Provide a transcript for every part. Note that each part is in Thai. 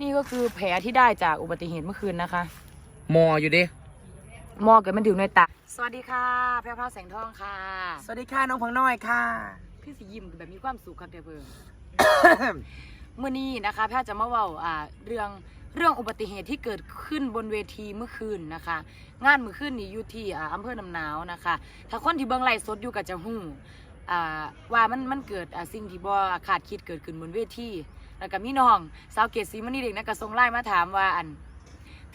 นี่ก็คือแผลที่ได้จากอุบัติเหตุเมื่อคืนนะคะ มออยู่ดิหมอเกิดมันถึงในตาสวัสดีค่ะแพรวพราวแสงทองค่ะ สวัสดีค่ะน้องพังน้อยค่ะพี่สิยิ้มแบบมีความสุขครับเดี๋ยวเพิ่ง เมื่อนี้นะคะแพทย์จะมาเว่าอ่าเรื่องเรื่องอุบัติเหตุที่เกิดขึ้นบนเวทีเมื่อคืนนะคะ งานเมื่อคืนนี้อยู่ที่อ่าอำเภอน้ำหนาวนะคะ ถ้าคนที่เบิ่งไลฟ์สดอยู่กับจะหู้อ่า ว่ามันมันเกิดอ่าสิ่งที่บ่ขาดคิดเกิดขึ้นบนเวทีแล้วก็มีน้องสาวเกศศรีมณีเด็กนะก็ส่งไลน์มาถามว่าอัน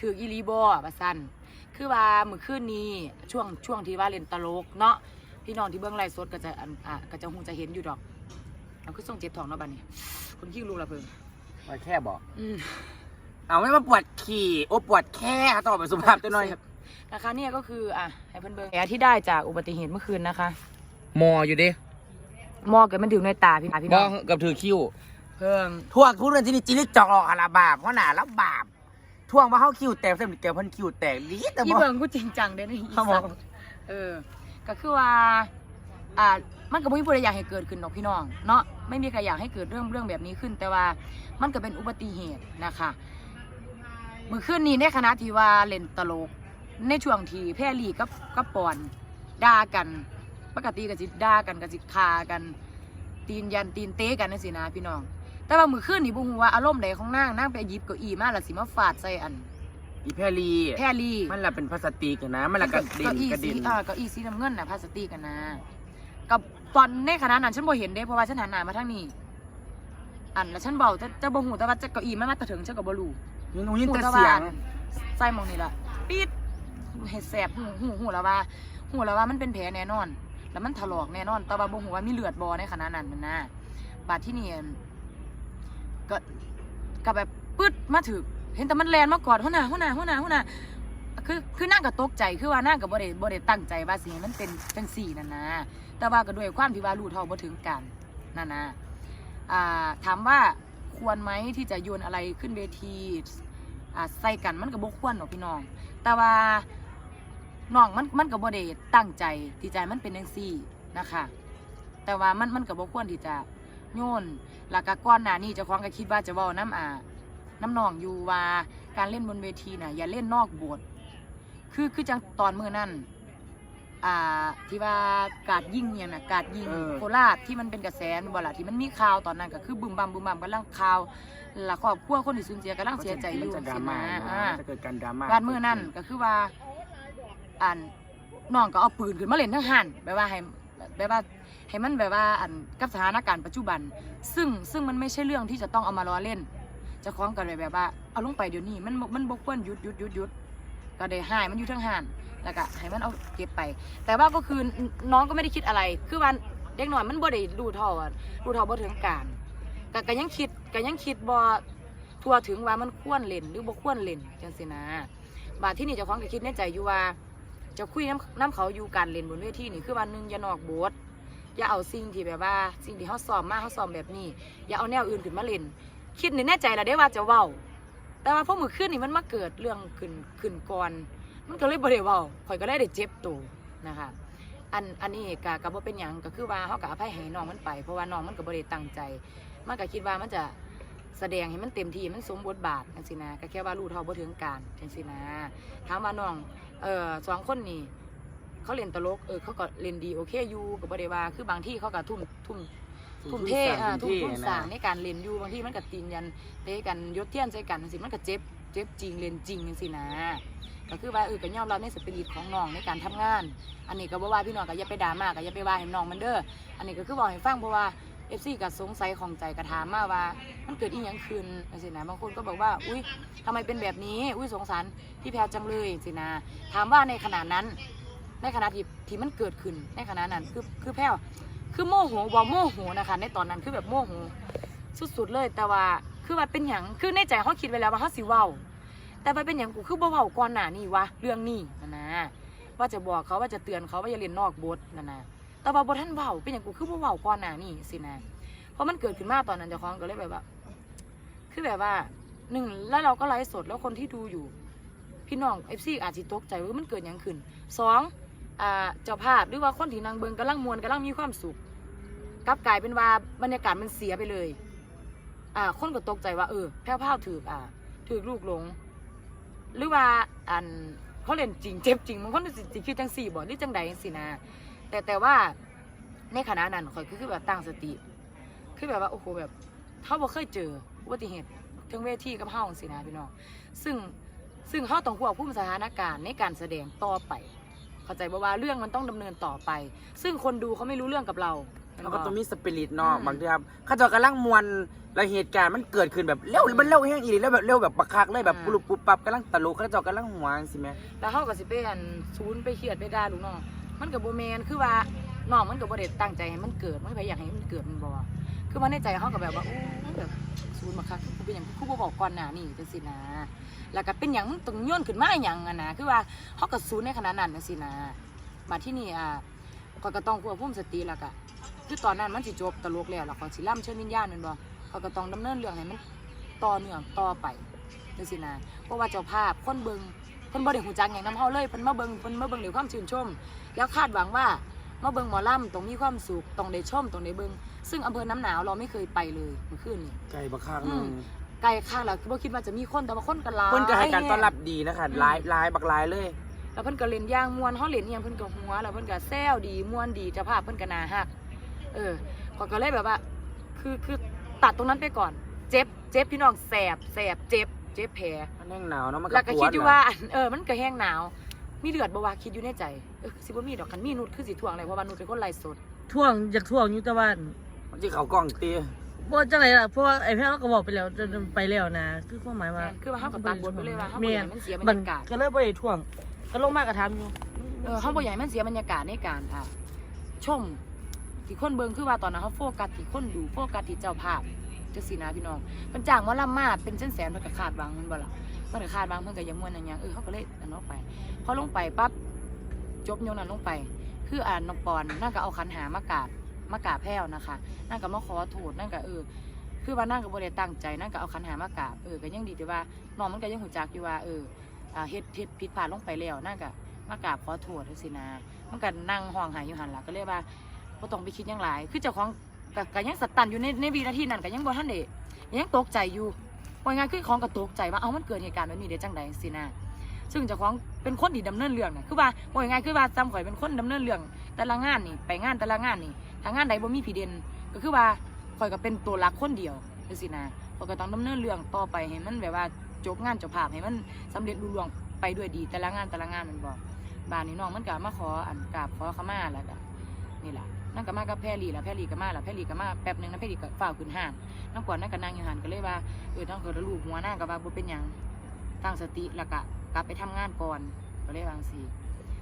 ถืออีหลีบ่ว่าซั่นคือว่าเมื่อคืนนี้ช่วงช่วงที่ว่าเล่นตลกเนาะพี่น้องที่เบิ่งไลฟ์สดก็จะอันอ่าก็จะหูจะเห็นอยู่ดอกเอาคือส่งเจ็บท้องเนาะบัดนี้คุณขี้รู้ละเพิ่งมาแค่บอกอืมเอาไม่มาปวดขี่โอ้ปวดแค่ต้องไปสุภาพจะหน่อยนะคะเนี่ยก็คืออะให้เพื่อนเบิ่งแผลที่ได้จากอุบัติเหตุเมื่อคืนนะคะ มออยู่ดิหมอเกิดมันถึงในตาพี่พี่บน้อองกับถือคิ้ว เพิ่งท่วงทุเรนที่นี่จิลิจอกหลอกอาลาบาปเพราะหนาแล้วบาปท่วงมาเข้าคิ้วแตกเส้นเกี่ยวพันคิ้วแตกลีแต่อีบอก เบิ่งกูจริงจังเด้นะอีครับผมสัตว์เออ ก็คือว่า อ่า มันก็บ่มีผู้ใดอยากให้เกิดขึ้นหรอกพี่น้อง เนาะไม่มีใครอยากให้เกิดเรื่องเรื่องแบบนี้ขึ้น แต่ว่ามันก็เป็นอุบัติเหตุนะคะเมื่อคืนนี้ในคณะที่ว่าเล่นตลก ในช่วงที่แพรลี่กับกับปอนด่ากัน ปกติก็สิด่ากันก็สิคากัน ตีนยันตีนเตะกันนั่นสินะพี่น้อง แต่ว่ามื้อคืนนี่บ่ฮู้ว่าอารมณ์ใดของนางนางไปหยิบเก้าอี้มาแล้วสิมาฟาดใส่อัน อีแพรลีแพรลี่มันละเป็นพลาสติกอะนะ มันละกระเด็นเก้าอี้กระเด็สีนอ่าเก้าอี้สีน้ำเงินน่ะพลาสติกกันนะกับตอนในขณะนั้นฉันบ่เห็นเด้เพราะว่าฉันหันหน้ามาทางนี้ อันแล้วฉันเบาจะจะบ่หูแต่ว่าจะเก้าอี้มันมาแตะถึงฉันก็บ่รู้ยินยินหูแต่แต่เสียว่างใส่หมองนี่ล่ะปิดเฮ็ดแสบหูหูหูแล้วว่าหูแล้วว่ามันเป็นแผลแน่นอน แล้วมันถลอกแน่นอนแต่ว่าบ่ฮู้ว่ามีเลือดบ่ในขณะนั้นนั่นนะบาดที่นี่ก็ก็แบบปึ๊ดมาถึก เห็นแต่มันแลนมากอดหัวหน้าหัวหน้าหัวหน้าหัวหน้าคือคือนั่งก็ตกใจคือว่านั่งก็บ่ได้บ่ได้ตั้งใจว่าสิให้มันเป็นจังสี่นั่นนะแต่ว่าก็ด้วยความที่ว่ารู้เท่าบ่ถึงกันนั่นนะอ่าถามว่าควรไหมที่จะโยนอะไรขึ้นเวทีใส่กันมันก็บ่ควรหรอกพี่น้อง แต่ว่า น้องมันมันก็บ่ได้ตั้งใจที่ใจะให้มันเป็นจังซี่นะคะ แต่ว่ามันมันก็บ่ควรที่จะโยนแล้วก็ก่อนหน้านี้เจ้าของก็คิดว่าจะเว้าน้ำอ่าน้ำนองอยู่ว่าการเล่นบนเวทีน่ะอย่าเล่นนอกบทคือคือจังตอนมือนั่นอ่าที่ว่ากาดยิงเนี่ยนะกาดยิงเออโคราชที่มันเป็นกระแสนบ่ล่ะที่มันมีข่าวตอนนั้นก็คือบึมบัมบึมบัมกำลังข่าวละครอบครัวคนที่สูญเสียกำลังเสียใจอยู่มันจะดราสิม่านะนะอ่าจะเกิดการดราม่าบ้านมือนั่นก็คือว่า อันน้องก็เอาปืนขึ้นมาเล่นทั้งหันแบบว่าให้แบบว่าให้มันแบบว่าอันกับสถานการณ์ปัจจุบัน ซึ่งซึ่งมันไม่ใช่เรื่องที่จะต้องเอามาล้อเล่นจะคล้องกันเลยแบบว่าเอาลงไปเดี๋ยวนี้มันมันบกควรหยุดหยุดหยุดหยุดก็ได้ให้มันอยู่ทั้งหันแล้วก็ให้มันเอาเก็บไป แต่ว่าก็คือน้องก็ไม่ได้คิดอะไร คือวันเด็กหน่อยมันบ่ได้รู้เท่าอะรู้เท่าบ่ถึงการก็ก็ยังคิดก็ยังคิดบ่ทั่วถึงว่ามันควรเล่นหรือบ่ควรเล่นจังซี่นะบาดที่นี่เจ้าของก็คิดในใจอยู่ว่า จะคุยน้ำน้ำเขาอยู่การเล่นบนเวทีนี่คือวันหนึ่งอย่านอกบทอย่าเอาสิ่งที่แบบว่า สิ่งที่เขาซ้อมมาเขาซ้อมแบบนี้ อย่าเอาแนวอื่นขึ้นมาเล่น คิดในแน่ใจแล้วได้ว่าจะเว้า แต่ว่าพอมือขึ้นนี่มันมาเกิดเรื่องขึ้นขึ้นก่อน มันก็เลยบ่ได้เว้าข่อยก็ได้ได้เจ็บตัวนะคะอันอันนี้กะกับว่าเป็นหยังก็คือว่าเขากับอภัยให้น้องมันไป เพราะว่าน้องมันก็บ่ได้ตั้งใจ มันก็คิดว่ามันจะ แสดงให้มันเต็มที่มันสมบทบาทจังซี่นะก็แค่ว่ารู้เท่าบ่ถึงการจังซี่นะถามว่าน้องเอ่อสองคนนี่เขาเล่นตลกเออเขาก็เล่นดีโอเคอยู่กับบริวาคือบางที่เขาก็ทุ่มทุ่มทุ่มเทอ่าทุ่มทุ่มสร้างในการเล่นอยู่บางที่มันก็ตีนยันเตะกันยศเทียนใส่กันสิมันก็เจ็บเจ็บจริงเล่นจริงจังซี่นะก็คือว่าเออก็ยอมรับในสปิริตของน้องในการทำงาน อันนี้ก็บ่ว่าพี่น้องก็อย่าไปด่ามากก็อย่าไปว่าให้น้องมันเด้ออันนี้ก็คือบอกให้ฟังเพราะว่า เอฟซีก็สงสัยของใจกระถามมาว่า มันเกิดอีหยังขึ้นจังซี่นะบางคนก็บอกว่า อุ้ยทำไมเป็นแบบนี้ อุ้ยสงสารพี่แพรจังเลยสินะถามว่าในขณะนั้น ในขณะที่ที่มันเกิดขึ้นในขณะนั้นคือคือแพรคือโมโหบอโมโหนะคะ ในตอนนั้นคือแบบโมโหสุดๆเลย แต่ว่าคือว่าเป็นอย่างคือในใจเขาคิดไว้แล้วว่าเขาสิว้าแต่ว่าเป็นอย่างกูคือบ่เว้าก่อนหน้านี่วะเรื่องนี้นะนะว่าจะบอกเขาว่าจะเตือนเขาว่าอย่าเรียนนอกบทนะนะ แต่ว่าบ่ท่านเว้าเป็นอย่างกูคือบ่เว้าก่อนหน้านี่สินะเพราะมันเกิดขึ้นมาตอนนั้นเจ้าของก็เลยแบบว่า คือแบบว่าหนึ่งแล้วเราก็ไลฟ์สดแล้วคนที่ดูอยู่ พี่น้องเอฟซีอาจจะตกใจว่ามันเกิดหยังขึ้นสองอ่าเจ้าภาพหรือว่าคนที่นางเบิงกำลังมวนกำลังมีความสุขกลับกลายเป็นว่าบรรยากาศมันเสียไปเลย อ่า คนก็ตกใจว่าเออแพ้วพราวถืออ่าถือลูกหลง หรือว่าอันเขาเล่นจริงเจ็บจริงมันคนสิคิดจังสี่บ่หรือจังใดสินะ แต่แต่ว่าในขณะนั้นข่อยคือคือแบบตั้งสติคือแบบว่าโอ้โหแบบเขาบ่เคยเจออุบัติเหตุเทั้งเวทีกับเฮาสินะพี่น้องซึ่งซึ่งเฮาต้องควบคุมสถานการณ์ในการแสดงต่อไป เข้าใจบ่ว่าเรื่องมันต้องดำเนินต่อไป ซึ่งคนดูเขาไม่รู้เรื่องกับเราเขาก็ ต้องมีสปิริตเนาะอืม บางทีครับเขาเจะกำลังมวนแล้วเหตุการณ์มันเกิดขึ้นแบบเร็วมันเร็วแห้งอีหลีแล้วแบบเร็วแบบปักคักเลยแบบปุบปุบปับกำลังตลกเขาเจะกำลังหัวสิแม่ แล้วเขาก็สิไปอันศูนย์ไปเครียดไปด่าลูกน้อง มันกับโบแมนคือว่าน้องมันกับโบเด็ตั้งใจให้มันเกิดมันไปอยากให้มันเกิดมันบอกคือมันในใจเขาก็แบบว่าโอ้แบบศูนมาคักคือเป็นอย่างคือบ่บอกก่อนหน้านี่จังสินะแล้วก็เป็นอย่างมันต้องย้อนขึ้นมาอย่างอะนะคือว่าเขาก็ศูนในขนาดนั้นจังสินะมาที่นี่อะก็ก็ต้องควบคุมสติแล้วก็คือตอนนั้นมันสิจบตลกแล้วแล้วก็สิล่ำเชิญวิญญาณนั่นบ่เขาก็ต้องดำเนินเรื่องให้มันต่อเนื่องต่อไปจังสินะเพราะว่าเจ้าภาพคนเบิงเพิ่นบ่ได้หูจักหยังนำเฮาเลยเพิ่นมาเบิ่งเพิ่นมาเบิ่งด้วยความชื่นชม แล้วคาดหวังว่ามาเบิ่งหมอลำต้องมีความสุขต้องได้ชมต้องได้เบิ่งซึ่งอำเภอน้ำหนาวเราไม่เคยไปเลยเมื่อคืนนี้ไก่บักคักหนึอืงมไกลข้างแล้วบ่คิดว่าจะมีคนแต่ว่าคนก็หลาย เพิ่นก็ให้การต้อนรับดีนะคะอืมหลายหลายบักหลายเลย แล้วเพิ่นก็เล่นอย่างม่วนเฮาเล่นอีหยังเพิ่นก็หัวแล้วเพิ่นก็แซวดีม่วนดีเจ้าภาพเพิ่นก็น่าฮักเออข้อยก็เลยแบบว่า คือคือตัดตรงนั้นไปก่อน เจ็บเจ็บพี่น้องแสบแสบเจ็บเจ็บแผลมันแห้งหนาวเนาะมันแล้วก็ปวคิดดอยู่น่ะว่า เออมันก็แห้งหนาว มีเดือดบ่ว่าคิดอยู่ในใจเออสิบ่มีดอกคันมีนุชคือสิทวงอะไรเพราะว่านุชเป็นคนไล่สดท่วงอยากท่วงอยู่แต่ว่ามันจะเขากล้องตีบ่จังไรล่ะเพราะว่าไอ้แพ้วก็บอกไปแล้วจะไปแล้วนะ คือความหมายว่าคือว่าเฮาก็ตัดบทไปเลยว่าเฮาบ่แม่อยากให้มันเสียบรมันรยากาศก็เลยบ่ได้ท่วง ก็ลงมากระทำอยู่เออเฮาบ่อยากให้มันเสียบรรยากาศในการอะชมที่คนเบิ่งคือว่าตอนนั้นเฮาโฟกัสที่คนดูโฟกัสที่เจ้าภาพจังซี่นะพี่น้องเพิ่นจ้างหมอลำมาเป็นแสนๆเพิ่นก็คาดหวังมันบ่ล่ะ เพิ่นก็คาดหวังเพิ่นก็อยังม่วนอันหยังเออเฮาก็เลยอันนั้นออกไปพอลงไปปั๊บจบโยงนั้นลงไป คืออ่านนองปอนนั่นก็เอาขันหามากราบมากราบแพ้วนะคะ นั่นก็มาขอโทษนั่นก็เออคือว่านั่นก็บ่ได้ตั้งใจนั่นก็เอาขันหามากราบเออก็ยังดีแต่ว่าน้องมันก็ยังหูจักอยู่ว่าเอออ่าเฮ็ดเฮ็ดผิดพลาดลงไปแล้วนั่นก็มากราบขอโทษจังซี่นะมันก็นั่งห้องหายอยู่หันล่ะก็เลยว่าบ่ต้องไปคิดหยังหลาย คือเจ้าของก็ก็ยังสตันอยู่ในในวินาทีนั้นก็ยังบ่ทันได้ยังตกใจอยู่ ว่าไงคือของก็ตกใจว่าเอ้ามันเกิดเหตุการณ์แบบนี้ได้จังใดสินะซึ่งเจ้าของเป็นคนที่ดำเนินเรื่องนะคือว่าว่ายังไงคือว่าจำข่อยเป็นคนดำเนินเรื่อง แต่ละงานนี่ไปงานแต่ละงานนี่ทางงานใดบ่มีผีเด่นก็คือว่าข่อยก็เป็นตัวหลักคนเดียวจังซี่นะข่อยก็ต้องดำเนินเรื่องต่อไปให้มันแบบว่าจบงานจ้าภาพให้มันสำเร็จรุ่ล่วงไปด้วยดีแต่ละงานแต่ละงานมันบอกบ้านนี้น้องมันก็มาขออันกราบขอขมาแล้วก็นี่แหละ นั่นก็มากับแพรีแล้วแพรลีก็มาแล้วแพรลีก็มาแป๊บหนึ่งนะแพรลีก็ฝ้าวขึ้นห้างนั่งก่อนนั่งก็นั่งอยู่หันก็เลยว่าเออต้องเกิดลูกหัวหน้าก็ว่าบ่เป็นหยังตั้งสติแล้วก็กลับไปทำงานก่อนก็เลยวางซี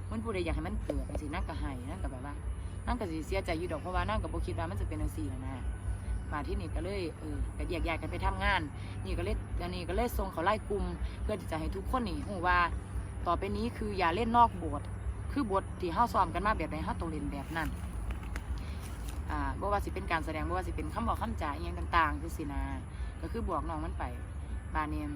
มันผู้ใดอยากให้มันเกิดจังซี่นั่นก็ให้นั่นก็แบบว่านั่งก็สิเสียใจอยู่ดอกเพราะว่านั่งก็บ่คิดว่ามันจะเป็นจังซี่นะมาที่นี่ก็เลยเออก็แยกย้ายกันไปทำงาน นี่ก็เลยอันนี้ก็เลยส่งเขาไล่กลุ่มเพื่อที่จะให้ทุกคนนี่ฮู้ว่า ต่อไปนี้คืออย่าเล่นนอกบทคือบทที่เฮาซ้อมกันมาแบบใดเฮาต้องเล่นแบบนั้น อ่าบ่ว่าสิเป็นการแสดงบ่ว่าสิเป็นคำบอกคำจ่ายอหยังต่างๆคือสินะก็คือบอกน้องมันไปบาเนม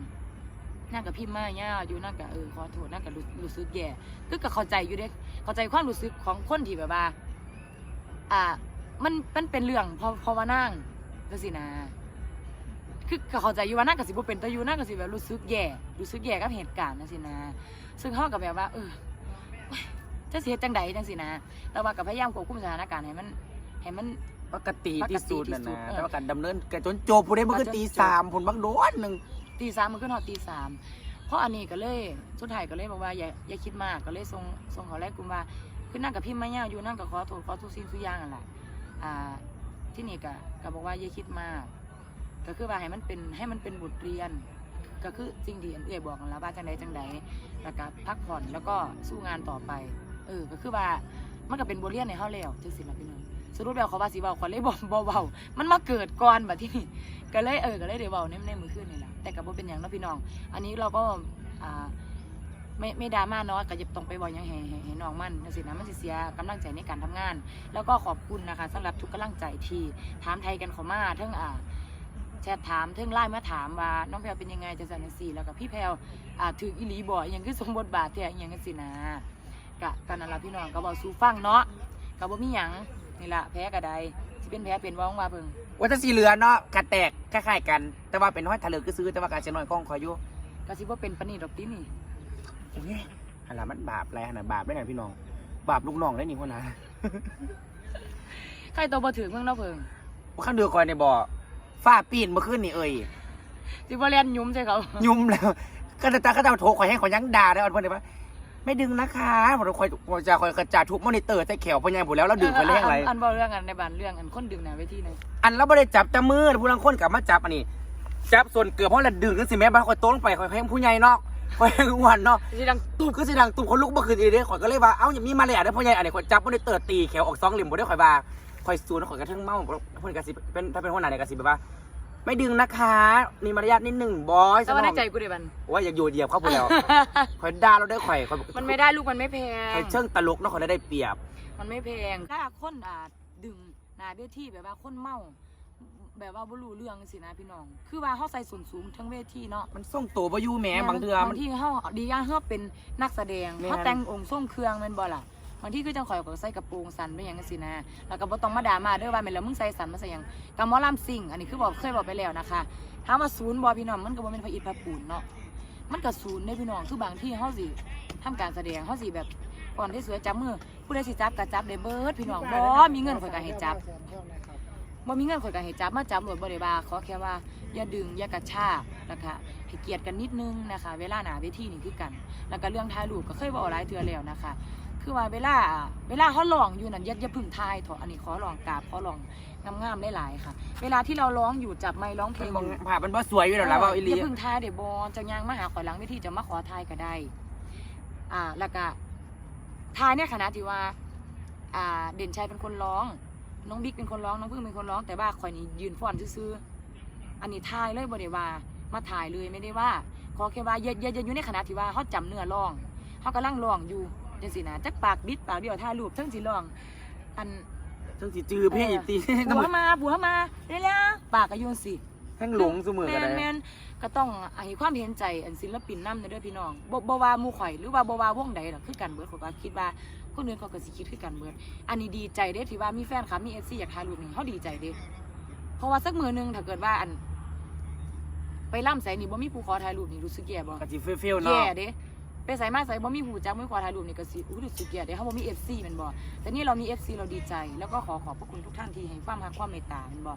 นั่งกับพิมพ์มาย่าอยู่นั่งกับเออขอโทษนั่งกับรู้สึกแย่คือก็เข้าใจอยู่เด้เข้าใจความรู้สึกของคนที่แบบว่าอ่ามันมันเป็นเรื่องพอพอว่านั่งก็สินะคือก็เข้าใจอยู่ว่านั่งกับสิบ่เป็นแต่อยู่นั่งกับสิแบบรู้สึกแย่รู้สึกแย่กับเหตุการณ์นั่นสินะซึ่งเขากับแบบว่า เออจะเสียจังใดจังสินะแต่ว่ากับพยายามควบคุมสถานการณ์ให้มัน ให้มันปกติที่สุดนะปกติที่สุนะดเออแต่ว่าการดำเนินการจนจบผู้ใดมันก็ตีสามผลบักโดนหนึ่งตีสามมันขึ้นหอดตีสามเพราะอันนี้ก็เลยสุดท้ายก็เลยบอกว่าอย่าอย่าคิดมากก็เลยส่งส่งเขาแรกกลุ่มว่าคือนั่งกับพี่มาเน่าอยู่นั่งกับขอโทษขอทุกสิ่งทุกอย่างนั่นแหละอ่าที่นี่ก็ก็บอกว่าอย่าคิดมาก ก็คือว่าให้มันเป็นให้มันเป็นบทเรียน ก็คือสิ่งที่อันเอื่อยบอกนั่นแหล้วว่าจังใดจังใดแล้วก็พักผ่อนแล้วก็สู้งานต่อไปเออก็คือว่ามันก็เป็นบทเรียนในเฮาแล้วจังสิล่ะพี่น้อง สรุปแล้วเขาว่าสิเว้าขอเลยบอกบ่เว้ามันมาเกิดก่อนแบัดที่นี่ก็เลยเออก็เลยได้เว้าในในมือขึ้นนี่แหละแต่ก็บ่เป็นหยังเนาะพี่น้อง อันนี้เราก็อ่าไม่ไม่ดราม่าเนาะก็จะต้องไปบอกยังให้ให้ให้น้องมันจังซี่นะมันสิเสียกำลังใจในการทำงาน แล้วก็ขอบคุณนะคะสำหรับทุกกำลังใจที่ถามไทยกันเขามาทั้งอ่าแชทถามเทั้งไลน์มาถามว่าน้องแพลวเป็นยังไงจะสันจังซี่แล้วก็พี่แพลวอ่าถืออีหลีบ่อหยังคือสมบทบาทแท้ยังจังซี่นะกะกันนั่นละพี่น้องก็บอกสู่ฟังเนาะก็บ่มีหยัง นี่ล่ะแพ้ก็ได้สิเป็นแผลเป็นว่องว่าเพิ่งว่าถ้าสีเหลือเนาะกระแตกคล้ายๆกัน แต่ว่าเป็นห้อยทะเลก็ซื้อแต่ว่าการเชนน้อยกล้องคอยอยู่ก็สิบ่เป็นปานนี้ดอกตินี่โอ้ยหันหลังมันบาปอะไรหันหลังบาปได้ไหนพี่น้อง บาปลูกน้องได้นี่พ่อนะใครตัวบ่ถึงเมืองเนาะเพิ่งว่าข้างเดือก่อนในบ่อฝ้าปีนเมื่อคืนนี่เอ่ยสิบ่เรียนยุ่มใส่เขายุ่มแล้วก็จะตาก็จะโทรคอยให้คอยยังด่าได้อันเพื่อนเลยว่า ไม่ดึงนะคะผมจะคอยผมจะคอยกระจาทุบมอนิเตอร์ใส่แขวพญายบุแล้วแล้วดึงคอยเร่งอะไรนอันบ่เรื่องอันในบ้านเรื่องอันคนดึงหน้าเวทีหนึงอันเราไม่ได้จับแต่มือผู้ลังคนกลับมาจับอันนี้ จับส่วนเกือบเพราะเราดึงกันสิแม่บ้านคอยโต้ลงไปคอยให้ผู้ใหญ่เนาะคอยให้อ้วนเนาะสิดังตูบก็สิดังตูบคนลุกเมื่อคืนอีเด้ข่อยก็เลยว่าเอ้าอย่ามีมาเลยอะเด้อพ่อใหญ่อันนี้ข่อยจับบ่ได้เติร์ตีแขวออกสองเหลี่ยมบ่ได้ข่อยว่าข่อยซูนข่อยกระทั่งเมาเพิ่นก็สิเป็นถ้าเป็นหัวหน้าเนี่ยก็สิแบบว่า ไม่ดึงนะคะ มีมารยาทนิดหนึ่งบอยแต่ว่าในใจกูเด้บัน ว่าอยากอยู่เหยียบเข้าไปแล้วข่อยด่าเราได้ข่อยข่อยมันไม่ได้ลูกมันไม่แพงข่อยเชิงตลกเนาะข่อยได้เปรียบ มันไม่แพงถ้าคนอ่าดึงหนาเวทีแบบว่าคนเมา แบบว่าบ่รู้เรื่องสินะพี่น้อง คือว่าเฮาใส่ส่วนสูงทั้งเวทีเนาะ มันส่งตัวบ่อยู่แหมบางเทื่อบางทีเฮาดีอย่างเฮาเป็นนักแสดงแม่นเฮาแต่งองค์ทรงเครื่องแม่นบ่ล่ะ บางที่คือจังข่อยก็ใส่กระโปรงสั้นไปอย่างจังซี่นะแล้วก็บ่ต้องมาด่ามาเด้อว่าแม่นแล้วมึงใส่สั้นมาใส่หยังกับหมอลำซิ่งอันนี้คือบอกเคยบอกไปแล้วนะคะถามว่าศูนย์บ่พี่น้องมันก็บ่แม่นพระอิฐพระปูนเนาะมันก็ศูนย์เด้พี่น้องคือบางที่เฮาสิทำการแสดงเฮาสิแบบก่อนที่สวยจับมือผู้ใดสิจับก็จับได้เบิดพี่น้องบ่มีเงินข่อยก็ให้จับบ่มีเงินข่อยก็ให้จับมาจับหมดบ่ได้ว่าขอแค่ว่าอย่าดึงอย่ากระชากนะคะให้เกียรติกันนิดนึงนะคะ เวลาหนาเวทีนี่คือกัน แล้วก็เรื่องถ่ายรูปก็เคยบอกหลายเทื่อแล้วนะคะ คือว่าเวลาเวลาเขาร้องอยู่นั่นอย่าอย่าเพึ่งถ่ายเถอะอันนี้ขอร้องกราบขอร้องงามๆได้หลายๆค่ะ เวลาที่เราร้องอยู่จับไมค์ร้องเพลมันงบ่อยู่ภาพมันบ่สวยอยู่แล้วล่ะว่าอีหลีอย่าเพึ่งถ่ายเดี๋ยวบอจะยางมาหาข่อยหลังเวทีจะมาขอถ่ายก็ได้ อ่า แล้วก็ถ่ายเนี่ยคณะที่ว่า อ่า เด่นชัยเป็นคนร้อง น้องบิ๊กเป็นคนร้อง น้องพึ่งเป็นคนร้อง แต่ว่าข่อยนี่ยืนฟ้อนซื่อๆ อันนี้ถ่ายเลยบ่ได้ว่า มาถ่ายเลยไม่ได้ว่า ขอแค่ว่าอย่าอย่าอย่าอยู่ในขณะที่ว่าเขาจำเนื้อร้องเขากำลังร้องอยู่ จังสินะจักปากบิดปากเดียวถ่ายรูปเทั้งสิร้อง อันทั้งสิจือเพลงอีกตีบัวมาบัวมาเร็วๆปากก็อยุ่จังสิ ทั้งหลงเสมอแมกันนเลแมยนก็ต้องให้ความเห็นใจอันศิลปินนำเด้อพี่น้องบ่บ่ว่าหมู่ข่อยหรือว่าบ่ว่าวงใดหรอกคือกันเบิดข้อยก็คิดว่าคนอื่นเขาก็สิคิดคือกันเบิด อันนี้ดีใจเด้ที่ว่ามีแฟนคลับมี FC อยากถ่ายรูปนี่เฮาดีใจเด้เพราะว่าสักมือหนึงถ้าเกิดว่าอัน ไปล่ำใส่นี่บ่มีผู้ขอถ่ายรูปนี่รู้สึกแย่บ่ กะจิเฟลๆเนาะ แย่เด้ ไปใส่มาใส่บ่มีผู้จักมือขอถ่ายรูปนี่ก็สิอู้รู้สึกแย่เด้เฮาบ่มี FC แม่นบ่แต่นี่เรามี FC เราดีใจ แล้วก็ขอขอบพระคุณทุกท่านที่ให้ความรักความเมตตาม่นบ่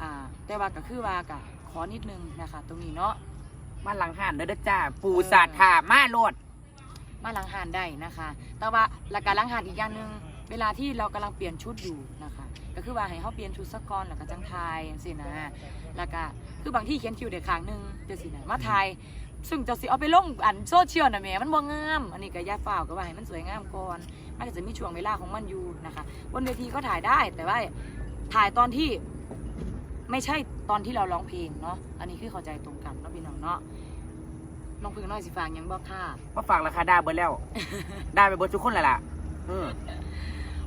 อ่า แต่ว่าก็คือว่าก็ขอนิดนึงนะคะ ตรงนี้เนาะ มาหลังหันเด้อเด้อจ้า ปูสาดถามาโลด มาล้างหานได้นะคะ แต่ว่าหลักการล้างหานอีกอย่างหนึ่งเวลาที่เรากำลังเปลี่ยนชุดอยู่นะคะ ก็คือว่าให้เขาเปลี่ยนชุดสักก่อนแล้วก็จังทายสินะแล้วก็คือบางที่เขียนคิวเด็กข้างหนึ่งจะสินะมาทาย ซึ่งจะสิเอาไปลงอันโซเชียลนะแหม่มันบ่งาม อันนี้ก็อย่าฝ้าวก็ว่าให้มันสวยงามก่อน มันก็จะมีช่วงเวลาของมันอยู่นะคะบนเวทีก็ถ่ายได้แต่ว่าถ่ายตอนที่ไม่ใช่ตอนที่เราร้องเพลงเนาะอันนี้คือเข้าใจตรงกันเนาะพี่น้องเนาะน้องพึ่งน้อยสิฟังยังบอกค่ะ มาฝากราคาดาเบิดแล้ว ได้ไปเบิดทุกคนแหละล่ะเออ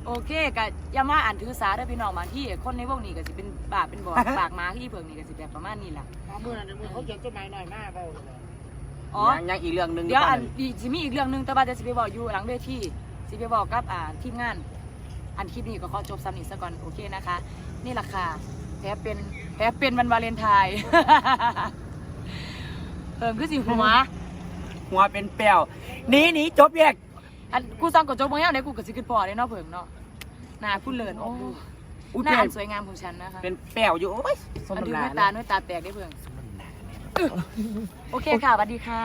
โอเคก็อย่ามาอ่านถือสาเด้อพี่น้องบางที่คนในพวกนี้ก็สิเป็นบาปเป็นบ่อปากหมาที่เพิ่งนี่ก็สิแบบประมาณนี้ล่ะเมื่อนั้นเขาเขียนจดหมายหน่อยมากเปล่า อ๋อ ยังยังอีกเรื่องหนึ่งเดี๋ยวก่อันนอีสิมีอีกเรื่องหนึงแต่ว่าจะสิไปบอกอยู่หลังเวทีสิไปบอกกับอ่าทีมงาน อันคลิปนี้ก็ขอจบซ้ำนี้ซะก่อนโอเคนะคะ นี่แหละค่ะแผลเป็นแผลเป็นวันวาเลนไทน์ เพิ่งคือสิหัวหัวเป็นแป้วหนีหนีจบแยก อันกูสั่งกดจบบ่ยาวเนี่ยกูก็สิขึ้นพอเลยเนาะเพิ่งเนาะหน้าพูดเลินโอ้อุ้ยหน้าแป้วอันสวยงามของฉันนะคะเป็นแป้วอยู่โอ้ยสมอันน้ำดูหน้าด้วยตาด้วยตาแตกได้เพิ่ง โอเคค่ะสวัสดีค่ะ